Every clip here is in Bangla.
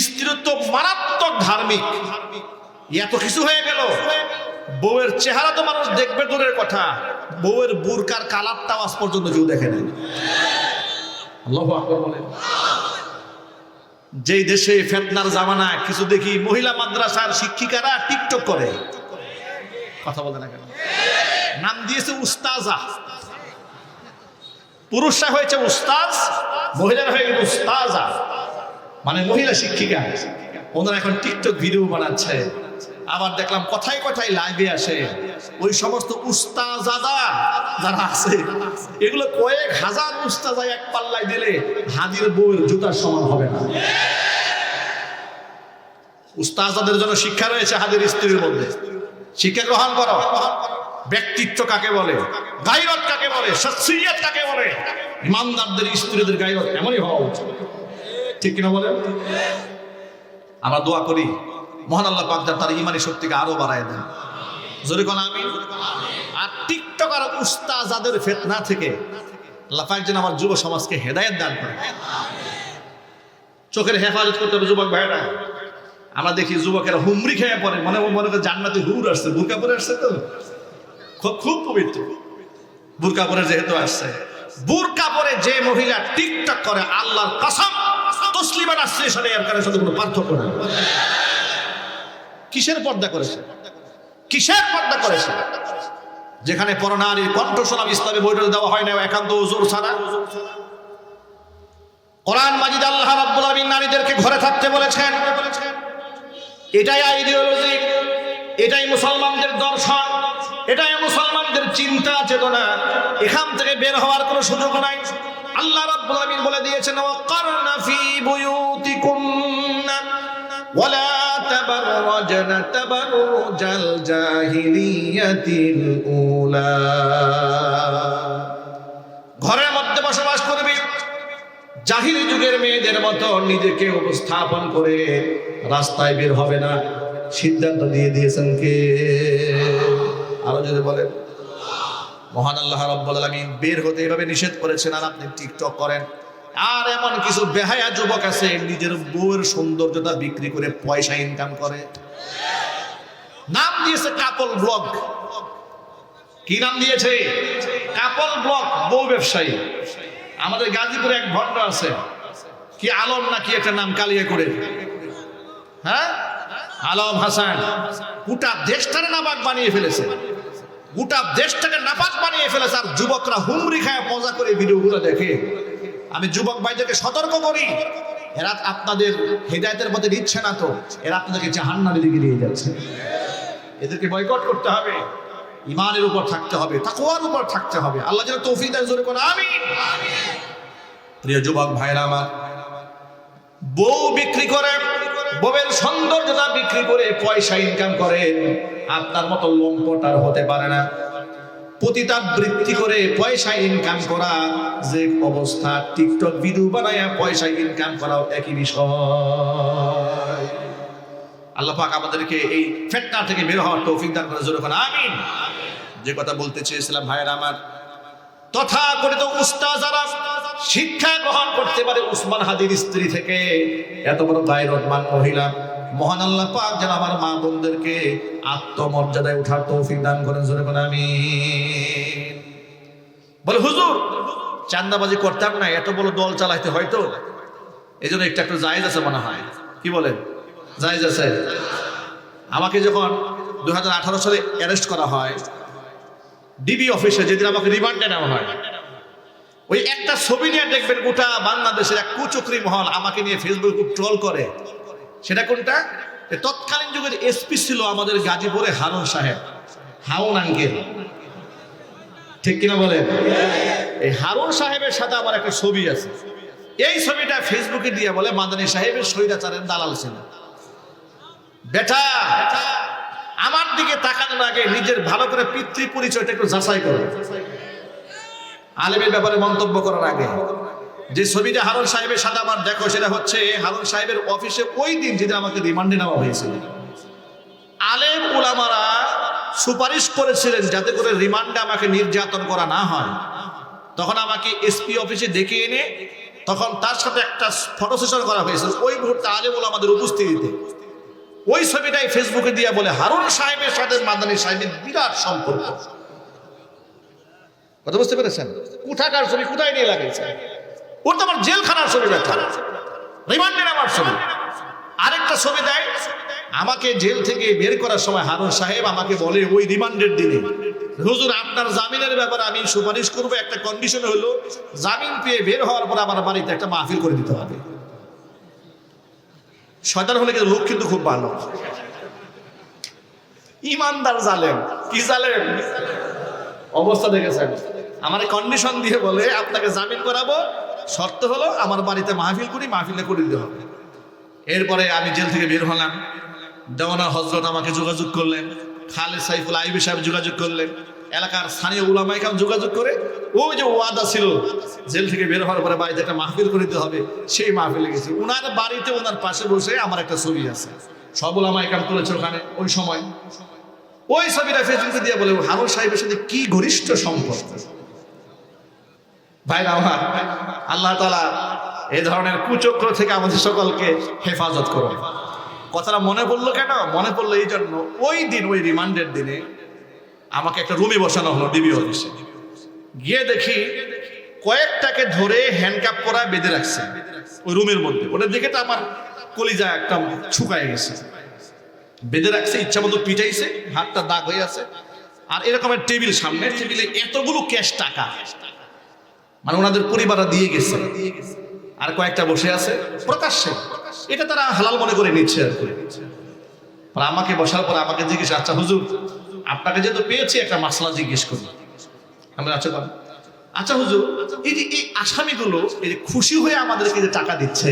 স্ত্রীর তো মারাত্মক ধার্মিক। এত কিছু হয়ে গেল। বউয়ের চেহারা তো মানুষ দেখবে দূরের কথা। বউয়ের বুরকার কালারটাও আজ পর্যন্ত কেউ দেখে নেই। যেই দেশে ফেতনার জামানা কিছু দেখি মহিলা মাদ্রাসার শিক্ষিকারা টিকটক করে। কথা বলে না কেন? নাম দিয়েছে উস্তাজা। পুরুষরা হয়েছে উস্তাজ মহিলারা হয়ে গেছে উস্তাজা। মানে মহিলা শিক্ষিকা। ওনারা এখন টিকটক ভিডিও বানাচ্ছে। আবার দেখলাম কথায় কথায় লাইভে আসে। ওই সমস্ত উস্তাজাদা যারা আছে, এগুলো কয়েক হাজার উস্তাজা এক পাল্লায় দিলে হাজির বউয়ের জুতার সমান হবে না। উস্তাজাদের জন্য শিক্ষা রয়েছে হাজির স্ত্রীর মধ্যে। শিক্ষা গ্রহণ করো। ব্যক্তিত্ব কাকে বলে? গাইরত কাকে বলে? শখসিয়ত কাকে বলে? ইমানদারদের স্ত্রীদের গাইরত এমনই হওয়া উচিত। ঠিক কিনা বলে আমরা দোয়া করি, মহান আল্লাহ পাক যেন তার ইমানি শক্তিকে আরও বাড়ায় দেন। জোরে কোন আমি আর টিকটক আর উস্তাজাদের ফেতনা থেকে, আল্লাহ পাক যেন আমার যুব সমাজকে হেদায়েত দান করে চোখের হেফাজত করতে হবে যুবক ভাইরা। আমরা দেখি যুবকেরা হুমরি খেয়ে পড়ে, মনে মনে করে জান্নাতে হুর আসছে, বুরকা পরে আসছে তো? খুব খুব পবিত্র। বুরকা পরে যেহেতু আসছে। বুরকা পরে যে মহিলা টিকটক করে, আল্লাহর কসম তসলিমা ট্রান্সলেশনে এর কারণে সাথে কোনো পার্থক্য নেই। কিসের পর্দা করেছে? কিসের পর্দা করেছে? যেখানে পরনারীর কণ্ঠ শোনাব ইসলামী বইটা দেওয়া হয় না একান্ত ওজোর ছাড়া। কোরআন মাজিদ আল্লাহ রাব্বুল আলামিন নারীদেরকে ঘরে থাকতে বলেছেন। এটাই আইডিওলজি এটাই মুসলমানদের দর্শন, এটাই মুসলমানদের চিন্তা চেতনা এখান থেকে বের হওয়ার কোনো সুযোগ নাই। আল্লাহ রাব্বুল আলামিন বলে দিয়েছেন, ওয়াকারনা ফি বুয়ুতিকুন্না ওয়ালা তাবাররাজনা তাবাররুজাল জাহিলিয়াতিল উলা ঘরের মধ্যে বসবাস করবে। জাহিলি যুগের মেয়েদের মতো নিজেকে উপস্থাপন করে রাস্তায় বের হবে না। সিদ্ধান্ত দিয়ে দিয়েছেন কে? আরও যদি বলেন। মহান আল্লাহ রব্বুল আলামিন বের হতে এভাবে নিষেধ করেছেন আর আপনি টিকটক করেন। আর এমন কিছু বেহায়া যুবক আছে, নিজের বউয়ের সৌন্দর্যতা বিক্রি করে পয়সা ইনকাম করে। নাম দিয়েছে কাপল ব্লগ। কি নাম দিয়েছে? কাপল ব্লগ, বউ ব্যবসায়ী। আমাদের গাজীপুরে এক ভণ্ড আছে। কি আলম নাকি একটা নাম কালিয়ে করে? হ্যাঁ? আলম হাসান। গোটা দেশটাকে নাপাক বানিয়ে ফেলেছে। গোটা দেশটাকে নাপাক বানিয়ে ফেলেছে আর যুবকরা হুমরি খায়, মজা করে ভিডিওগুলো দেখে। আমি যুবক ভাইদেরকে সতর্ক করি, এরা আপনাদের হেদায়তের মধ্যে নিচ্ছে না তো, এরা আপনাদেরকে জাহান্নামের দিকে নিয়ে যাচ্ছে। এদেরকে বয়কট করতে হবে, ইমানের উপর থাকতে হবে, তাকওয়ার উপর থাকতে হবে। আল্লাহ যেন তৌফিক দেন জোরে করে আমিন। প্রিয় যুবক ভাইরা আমার, বউ বিক্রি করে বউয়ের সৌন্দর্যতা বিক্রি করে পয়সা ইনকাম করে, আপনার মতো লম্পট হতে পারে না। পতিতাবৃত্তি করে পয়সা ইনকাম করা, যে অবস্থা, টিকটক ভিডিও বানায়া পয়সা ইনকাম করাও একই বিষয়। আল্লাহ আমাদেরকে এই ফেটনা থেকে বের হওয়ার তৌফিক দান করে জোরে করে আমিন। যে কথা বলতে চেয়েছিলাম ভাইয়ের আমার, তথাকথিত উস্তাজারা শিক্ষা গ্রহণ করতে পারে উসমান হাদির স্ত্রী থেকে। এত বড় গায়রতমান মহিলা। মহান আল্লাহ পাক যেন আমার মা বোনদেরকে আত্মমর্যাদায় ওঠার তৌফিক দান করেন, জোরে করে আমিন। বলে, হুজুর, চান্দাবাজি করতাম না, এত বড় দল চালাইতে হয়তো এই জন্য একটা একটু জায়েজ আছে মনে হয়। কি বলেন? জায়েজ আছে। আমাকে যখন দু হাজার আঠারো সালে অ্যারেস্ট করা হয় ডিবি অফিসে যেদিন আমাকে রিমান্ডে নেওয়া হয় ওই একটা ছবি নিয়ে দেখবেন গোটা বাংলাদেশের এক কুচক্রি মহল আমাকে নিয়ে ফেসবুক ট্রল করে। সেটা কোনটা? তৎকালীন যুগের এসপি ছিল আমাদের গাজীপুরে হারুন সাহেব। হাউন আঙ্কেল ঠিক কিনা বলে এই হারুন সাহেবের সাথে আমার একটা ছবি আছে। এই ছবিটা ফেসবুকে দিয়ে বলে, মাদানী সাহেবের স্বৈরাচারের দালাল ছিল। বেটা, আমার দিকে তাকানোর আগে নিজের ভালো করে পিতৃ পরিচয়টা একটু যাচাই করো। আলেমের ব্যাপারে মন্তব্য করার আগে, যে ছবিটা হারুন সাহেবের সাথে আমার দেখো, সেটা হচ্ছে হারুন সাহেবের অফিসে ওই দিন যেটা আমাকে রিমান্ডে নেওয়া হয়েছিল। আলেম উলামারা সুপারিশ করেছিলেন যাতে করে রিমান্ডে আমাকে নির্যাতন করা না হয়। তখন আমাকে এসপি অফিসে ডেকে এনে তখন তার সাথে একটা ফটো সেশন করা হয়েছিল। ওই মুহূর্তে আলেমুল আমাদের উপস্থিতিতে ওই ছবিটাই ফেসবুকে দিয়ে বলে, হারুন সাহেবের সাথে মাদানী সাহেবের বিরাট সম্পর্ক। কথা বুঝতে পেরেছেন? কোথাকার ছবি, কোথায় নিয়ে লাগাইছে ওর তো আমার জেলখানার ছবি ব্যাপার রিমান্ডের আমার ছবি। আরেকটা ছবি দেয়, আমাকে জেল থেকে বের করার সময় হারুন সাহেব আমাকে বলে, ওই রিমান্ডের দিনে। হুজুর, আপনার জামিনের ব্যাপারে আমি সুপারিশ করব, একটা কন্ডিশন হলো, জামিন পেয়ে বের হওয়ার পর আমার বাড়িতে একটা মাহফিল করে দিতে হবে। শয়তান হলে কিন্তু লোক কিন্তু খুব ভালো। ইমানদার জালেম, কি জালেম? অবস্থা দেখেছেন। আমার কন্ডিশন দিয়ে বলে, আপনাকে জামিন করাবো। শর্ত হলো, আমার বাড়িতে মাহফিল করি, মাহফিলে করে দিতে হবে। এরপরে আমি জেল থেকে বের হলাম। দেওয়ানা হজরত আমাকে যোগাযোগ করলেন। খালেদ সাইফুল আইবি সাহেব যোগাযোগ করলেন। এলাকার স্থানীয় উলামাইকাম যোগাযোগ করে ওই যে ওয়াদা ছিল, জেল থেকে বের হওয়ার পরে বাড়িতে একটা মাহফিল করে দিতে হবে, সেই মাহফিলে গেছি। ওনার বাড়িতে ওনার পাশে বসে আমার একটা ছবি আছে। সব উলামাইকাম তুলেছে ওখানে, ওই সময়। ওই ছবিটা ফেসবুকে দিয়ে বলে হারুন সাহেবের সাথে কি ঘনিষ্ঠ সম্পর্ক? ভাইরা আমার, আল্লাহ তালা এই ধরনের কুচক্র থেকে আমাদের সকলকে হেফাজত করো কথাটা মনে পড়ল কেন? মনে পড়ল এই জন্য, ওই দিন, ওই রিমান্ডের দিনে আমাকে একটা রুমে বসানো হলো ডিবি অফিসে। গিয়ে দেখি কয়েকটাকে ধরে হ্যান্ডকাপ করা বেঁধে রাখছে, ওই রুমের মধ্যে। ওটা দেখে তো আমার কলিজা একটা শুকায় গেছে। বেঁধে রাখছে, ইচ্ছা মতো পিটাইছে, হাতটা দাগ হয়ে আছে। আর এরকমের টেবিল সামনে, টেবিলে এতগুলো ক্যাশ টাকা। মানে ওনাদের পরিবাররা দিয়ে গেছে। আর কয়েকটা বসে আছে, প্রকাশ্যে। এটা তারা হালাল মনে করে নিচ্ছে আর কি। আমাকে বসার পর আমাকে জিজ্ঞেস আচ্ছা হুজুর, আপনাকে যেহেতু পেয়েছি, একটা মাসলা জিজ্ঞেস করি। আমরা আচ্ছা আচ্ছা হুজুর, এই যে, এই আসামিগুলো, এই যে খুশি হয়ে আমাদেরকে যে টাকা দিচ্ছে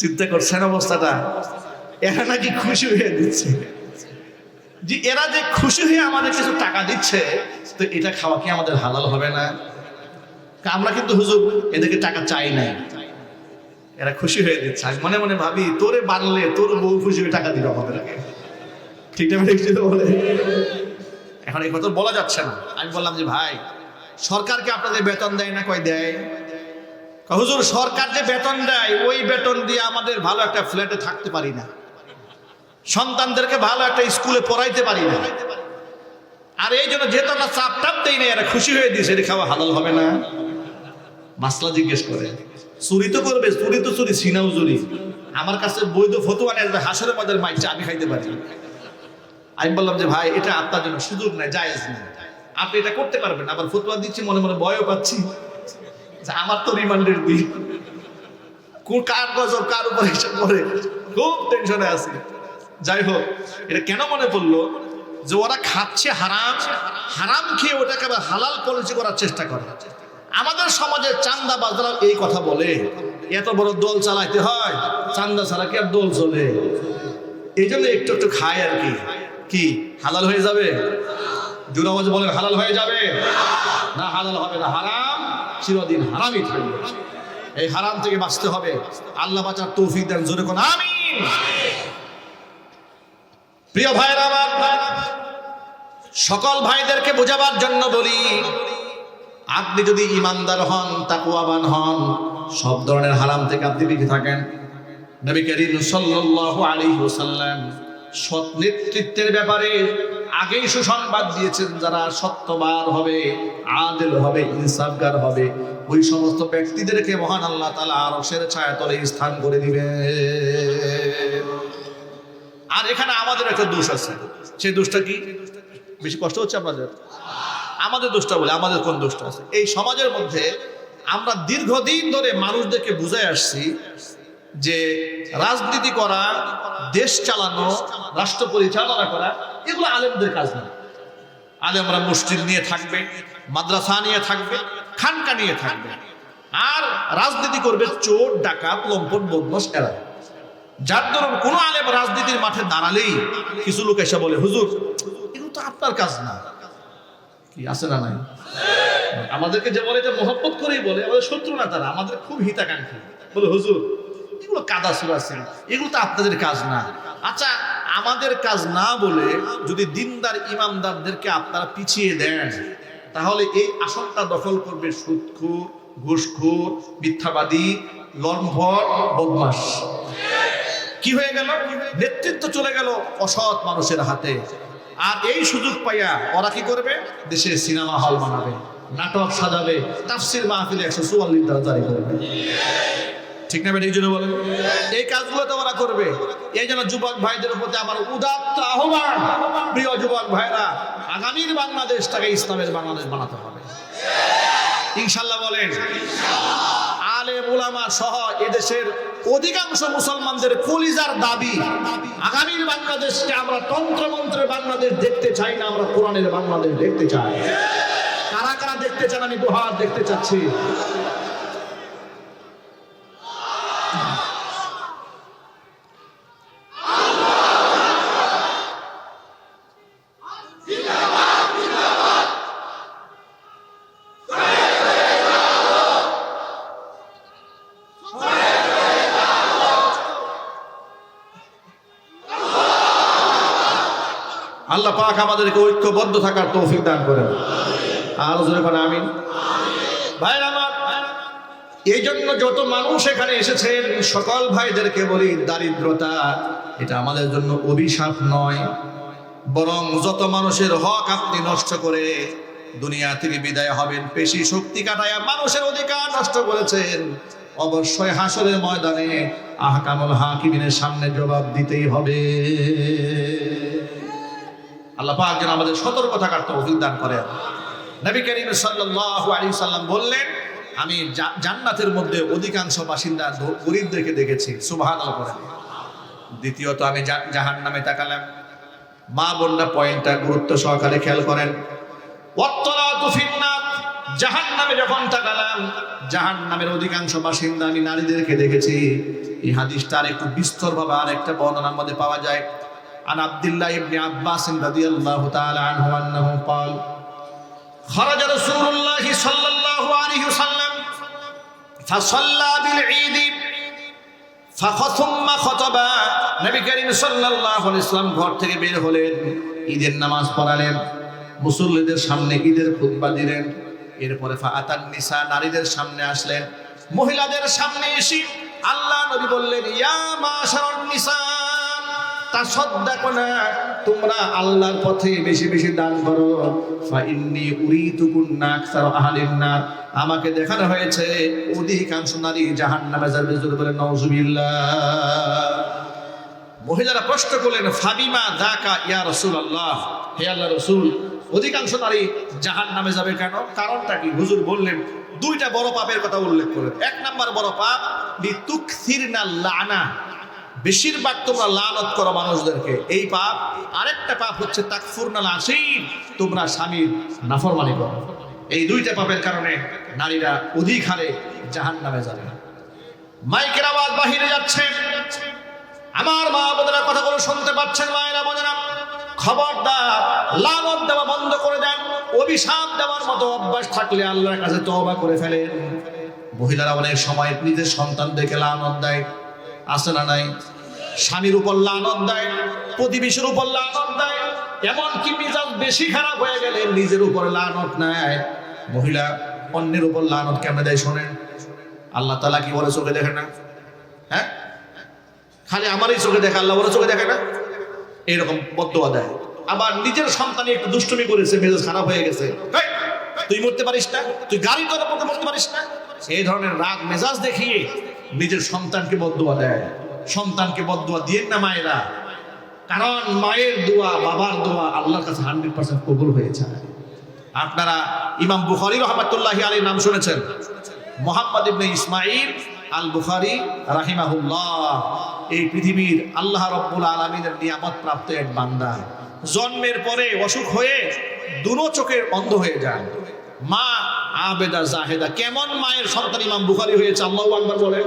চিন্তা করছেন অবস্থাটা। এরা নাকি খুশি হয়ে দিচ্ছে। যে এরা যে খুশি হয়ে আমাদের কিছু টাকা দিচ্ছে, তো এটা খাওয়া কি আমাদের হালাল হবে না? আমরা কিন্তু হুজুর এদেরকে টাকা চাই নাই। এরা খুশি হয়ে দিচ্ছে। আমি মনে মনে ভাবি, তোরে বানলে তোর বউ খুশি হয়ে টাকা দিবে আমাদের ঠিক না বলে? এখন এই কথা বলা যাচ্ছে না। আমি বললাম যে, ভাই, সরকারকে আপনাদের বেতন দেয় না, কয় দেয়? হুজুর, সরকার যে বেতন দেয়, ওই বেতন দিয়ে আমাদের ভালো একটা ফ্ল্যাটে থাকতে পারি না। সন্তানদেরকে ভালো একটা স্কুলে পড়াইতে পারি না। আর এই জন্য যেহেতু আমরা চাপ টাপ দেই না এরা খুশি হয়ে দিয়েছে এটা খাওয়া হালাল হবে না। মাসলা জিজ্ঞেস করে, চুরি তো করবে, চুরি তো চুরি, সিনাও চুরি। আমার কাছে বৈধ ফতুয়া আসবে হাসরের মধ্যে মাইছে আমি খাইতে পারি। আমি বললাম যে, ভাই, এটা আপনার জন্য সুযোগ নেই, জায়েজ নেই। আপনি এটা করতে পারবেন, আবার ফতুয়া দিচ্ছি, মনে মনে ভয়ও পাচ্ছি। যে আমার তো রিমান্ডের দিন কার গজব, কার উপর এসে পড়ে, খুব টেনশনে আছি। যাই হোক, এটা কেন মনে পড়ল? যে ওরা খাচ্ছে হারাম হারাম খেয়ে ওটাকে আবার হালাল পলিসি করার চেষ্টা করে। আমাদের সমাজের চান্দা বাজরা এই কথা বলে। এত বড় দল চালাইতে হয় চান্দা ছাড়া কি আর দল চলে? এই জন্য একটু একটু খায় আর কি। কি, হালাল হয়ে যাবে? জুরাবাজ বলে হালাল হয়ে যাবে? না হালাল হবে না, হারাম চিরদিন হারামই থাকবে। এই হারাম থেকে বাঁচতে হবে। আল্লাহ বাঁচার তৌফিক দেন, জোরে কোন প্রিয় ভাইয়েরা আমার, সকল ভাইদেরকে বোঝাবার জন্য বলি, আপনি যদি ইমানদার হন তাকুয়াবান হন, সব ধরনের হারাম থেকে আপনি বেঁচে থাকেন। নবী করিম সাল্লাল্লাহু আলাইহি ওয়াসাল্লাম সৎ নেতৃত্বের ব্যাপারে আগেই সুসংবাদ দিয়েছেন যারা সত্যবার হবে, আদেল হবে, ইনসাফগার হবে, ওই সমস্ত ব্যক্তিদেরকে মহান আল্লাহ তাআলা আরশের ছায়াতলে স্থান করে দিবে আর এখানে আমাদের একটা দোষ আছে। সেই দোষটা কি? বেশি কষ্ট হচ্ছে আপনাদের? আমাদের দোষটা বলে, আমাদের কোন দোষটা আছে? এই সমাজের মধ্যে আমরা দীর্ঘদিন ধরে মানুষদেরকে বুঝাই আসছি যে রাজনীতি করা, দেশ চালানো, রাষ্ট্র পরিচালনা করা এগুলো আলেমদের কাজ না। আলেমরা মসজিদ নিয়ে থাকবে, মাদ্রাসা নিয়ে থাকবে, খানকা নিয়ে থাকবে। আর রাজনীতি করবে চোর, ডাকাত, লম্পট বদমাস এরা। যার ধরুন কোন আলেম রাজনীতির মাঠে দাঁড়ালেই কিছু লোক এসে বলে, হুজুর, এগুলো তো আপনার কাজ না। কি, আছে না নাই? আমাদেরকে যে বলে যে মোহব্বত করেই বলে, আমাদের শত্রু না তারা, আমাদের খুব হিতাকাঙ্ক্ষী। বলে, হুজুর, এগুলো কাদা সুরাছে এগুলো তো আপনাদের কাজ না। আচ্ছা আমাদের কাজ না বলে যদি দিনদার ইমামদারদেরকে আপনারা পিছিয়ে দেন, তাহলে এই আসনটা দখল করবে সুদখুর, ঘুষখুর, মিথ্যাবাদী লম্ভর বদমাস। কি হয়ে গেল? নেতৃত্ব চলে গেল অসৎ মানুষের হাতে। আর এই সুযোগ পাইয়া ওরা কি করবে? দেশে সিনেমা হল বানাবে, নাটক সাজাবে, তাফসির মাহফিলে একশো চুয়াল্লিশ দ্বারা জারি করবে। ঠিক না এই জন্য বলেন এই কাজগুলো তো ওরা করবে। এই জন্য যুবক ভাইদের প্রতি আমার উদাত্ত আহ্বান। প্রিয় যুবক ভাইরা, আগামীর বাংলাদেশটাকে ইসলামের বাংলাদেশ বানাতে হবে। ইনশাল্লাহ বলেন, আলে ওলামা সহ এদেশের অধিকাংশ মুসলমানদের কলিজার দাবি, আগামীর বাংলাদেশকে আমরা তন্ত্রমন্ত্রের বাংলাদেশ দেখতে চাই না, আমরা কোরআনের বাংলাদেশ দেখতে চাই। কারা কারা দেখতে চান আমি দুহাত দেখতে চাচ্ছি। আল্লাহ পাক আমাদেরকে ঐক্যবদ্ধ থাকার তৌফিক দান করেন। জোরে করে আমিন। ভাইরা আমার এই জন্য যত মানুষ এখানে এসেছেন, সকল ভাইদেরকে বলি দারিদ্রতা, এটা আমাদের জন্য অভিশাপ নয়। বরং যত মানুষের হক আপনি নষ্ট করে দুনিয়া থেকে বিদায় হবেন পেশি শক্তি কাটায়া মানুষের অধিকার নষ্ট করেছেন, অবশ্যই হাসরের ময়দানে আহকামুল হাকিমিনের সামনে জবাব দিতেই হবে। আল্লাহ পাক যেন আমাদের সতর্ক থাকার তৌফিক দান করেন। নবী করিম সাল্লাল্লাহু আলাইহি সাল্লাম বললেন, আমি জান্নাতের মধ্যে অধিকাংশ বাসিন্দা গরিবদেরকে দেখেছি। সুবহানাল্লাহ করেন দ্বিতীয়ত আমি জাহান নামে তাকালাম। মা বোনরা পয়েন্টটা গুরুত্ব সহকারে খেয়াল করেন। ওয়াত্তলাতু ফিন্নার। জাহান নামে যখন তাকালাম জাহান নামের অধিকাংশ বাসিন্দা আমি নারীদেরকে দেখেছি। এই হাদিসটা আর একটু বিস্তরভাবে আর একটা বর্ণনার মধ্যে পাওয়া যায়। عن عبد الله بن عباس رضي الله تعالى عنه أنه قال خرج رسول الله صلى الله عليه وسلم فصلى بالعيد فخثم خطبا নবী করিম সাল্লাল্লাহু আলাইহি সাল্লাম ঘর থেকে বের হলেন ঈদের নামাজ পড়ালেন মুসল্লিদের সামনে ঈদের খুতবা দিলেন এরপরে ফাআতান নিসা নারীদের সামনে আসলেন মহিলাদের সামনে এসে আল্লাহ নবী বললেন ইয়া মাশারুন নিসা তাসাদ্দাকনা তোমরা আল্লাহর পথে বেশি বেশি দান করো। ফা ইন্নী উরিতুকুন্না আকসার আহলিন আমাকে দেখানো হয়েছে, অধিকাংশ নারী জাহান্নামে যাবে জোরে বলে, নাউজুবিল্লাহ। মহিলারা প্রশ্ন করলেন, ফাবিমা দাকা ইয়া রসুল আল্লাহ হে আল্লাহ রসুল, অধিকাংশ নারী জাহান্নামে যাবে কেন? কারণটা কি? হুজুর বললেন, দুইটা বড় পাপের কথা উল্লেখ করেন এক নাম্বার বড় পাপ লানা। বেশিরভাগ তোমরা লানত করো মানুষদেরকে। এই পাপ, আরেকটা পাপ হচ্ছে তাকফুরনাল আসির তোমরা স্বামীর নাফরমানি করো। এই দুইটা পাপের কারণে নারীরা অধিক হারে জাহান নামে যাবে। মাইকের আওয়াজ বাহিরে যাচ্ছে। আমার মা বোনেরা কথাগুলো শুনতে পাচ্ছেন, মায়েরা বোনেরা। খবরদার লালত দেওয়া বন্ধ করে দেন। অভিশাপ দেওয়ার মতো অভ্যাস থাকলে আল্লাহর কাছে তওবা করে ফেলেন। মহিলারা অনেক সময় নিজের সন্তানদেরকে লানত দেয়। আছে না নাই? স্বামীর উপর লানত দেয়, প্রতিবেশীর উপর লানত দেয়, এমনকি মিজাজ বেশি খারাপ হয়ে গেলে নিজের উপর লানত নেয়। মহিলা অন্যের উপর লানত কেমনে দেয় শোনেন? আল্লাহ তালা কি বলে চোখে দেখে না? হ্যাঁ? খালি আমারই চোখে দেখে, আল্লাহ বলে চোখে দেখে না? এরকম বদোয়া দেয়। আবার নিজের সন্তানে একটু দুষ্টুমি করেছে, মেজাজ খারাপ হয়ে গেছে। তুই মরতে পারিস না? তুই গাড়ি করে মরতে পারিস না? এই ধরনের রাগ, মেজাজ দেখিয়ে নিজের সন্তানকে বদুয়া দেয়। সন্তানকে বদুয়া দিয়ে না মায়েরা। কারণ মায়ের দোয়া, বাবার দোয়া আল্লাহর কাছে হান্ড্রেড পার্সেন্ট কবুল হয়ে যায়। আপনারা ইমাম বুখারি রহমতুল্লাহি আলীর নাম শুনেছেন? মোহাম্মদ ইবনে ইসমাইল আল বুখারি রাহিমাহুল্লাহ। এই পৃথিবীর আল্লাহ রব্বুল আলমিনের নিয়ামত প্রাপ্ত এক বান্দা। জন্মের পরে অসুখ হয়ে দুনো চোখের অন্ধ হয়ে যান মা আবেদা জাহেদা কেমন মায়ের সন্তান ইমাম বুখারি হয়েছে আল্লাহ আকবর বলে